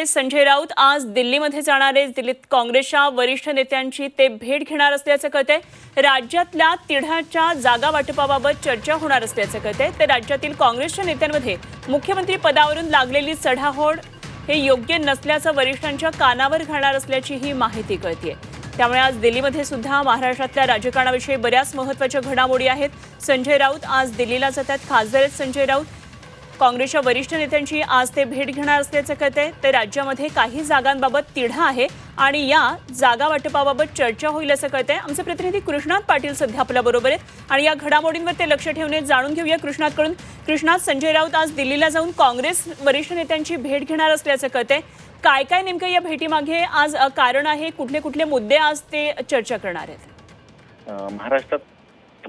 आहे संजय राऊत आज दिल्लीमध्ये जाणार आहेत. दिल्लीत काँग्रेसच्या वरिष्ठ नेत्यांची ते भेट घेणार असल्याचं कळतंय. राज्यातल्या तिढाच्या जागा वाटपाबाबत चर्चा होणार असल्याचं कळतंय. तर राज्यातील काँग्रेसच्या नेत्यांमध्ये मुख्यमंत्री पदावरून लागलेली चढाओढ हे योग्य नसल्याचं वरिष्ठांच्या कानावर घालणार असल्याची ही माहिती कळतीये. त्यामुळे आज दिल्लीमध्ये सुद्धा महाराष्ट्रातल्या राजकारणाविषयी बऱ्याच महत्त्वाच्या घडामोडी आहेत. संजय राऊत आज दिल्लीला जातात. खासदार आहेत संजय राऊत. काँग्रेसच्या वरिष्ठ नेत्यांची आज ते भेट घेणार असल्याचं कळतंय. तर राज्यामध्ये काही जागांबाबत तिढा आहे आणि या जागा वाटपाबाबत चर्चा होईल असं कळतंय. आमचे प्रतिनिधी कृष्णात पाटील सध्या आपल्या बरोबर आहेत. आणि या घडामोडींवर ते लक्ष ठेवणे जाणून घेऊया कृष्णातकडून कृष्णात संजय राऊत आज दिल्लीला जाऊन काँग्रेस वरिष्ठ नेत्यांची भेट घेणार असल्याचं कळतंय. काय काय नेमकं या भेटीमागे आज कारण आहे? कुठले कुठले मुद्दे आज ते चर्चा करणार आहेत? महाराष्ट्रात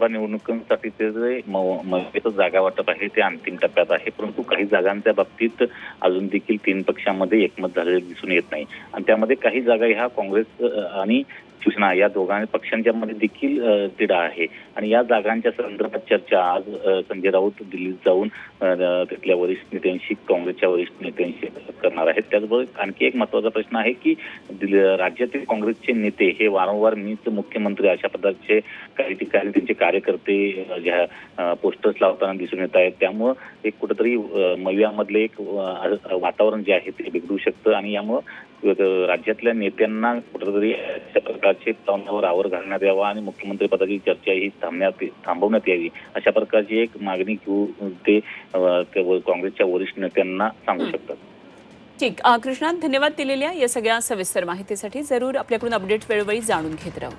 लोकसभा निवडणुकांसाठी ते जे म- जागा वाटप आहे ते अंतिम टप्प्यात आहे. परंतु काही जागांच्या बाबतीत अजून देखील तीन पक्षांमध्ये एकमत झालेले दिसून येत नाही. आणि त्यामध्ये काही जागा ह्या काँग्रेस आणि शिवसेना या दोघांनी पक्षांच्या मध्ये देखील तिढा आहे. आणि या जागांच्या संदर्भात चर्चा आज संजय राऊत दिल्लीत जाऊन तिथल्या वरिष्ठ नेत्यांशी काँग्रेसच्या वरिष्ठ नेत्यांशी करणार आहेत. त्याचबरोबर आणखी एक महत्त्वाचा प्रश्न आहे की राज्यातील काँग्रेसचे नेते हे वारंवार मीच मुख्यमंत्री अशा पदाचे काही ठिकाणी त्यांचे कार्यकर्ते पोस्टर्स लावताना दिसून येत आहेत. त्यामुळं एक कुठंतरी मव्यामधले मवियामधले एक वातावरण जे आहे ते बिघडू शकतं. आणि यामुळं राज्यातल्या नेत्यांना कुठंतरी अशा प्रकारचे तोंडावर आवर घालण्यात यावा आणि मुख्यमंत्री पदाची चर्चा ही थांबण्यात थांबवण्यात यावी. अशा प्रकारची एक मागणी घेऊन ते काँग्रेसच्या वरिष्ठ नेत्यांना सांगू शकतात. ठीक. अ, कृष्णात धन्यवाद दिलेल्या या सगळ्या सविस्तर माहितीसाठी जरूर आपल्याकडून अपडेट वेळोवेळी जाणून घेत राहू.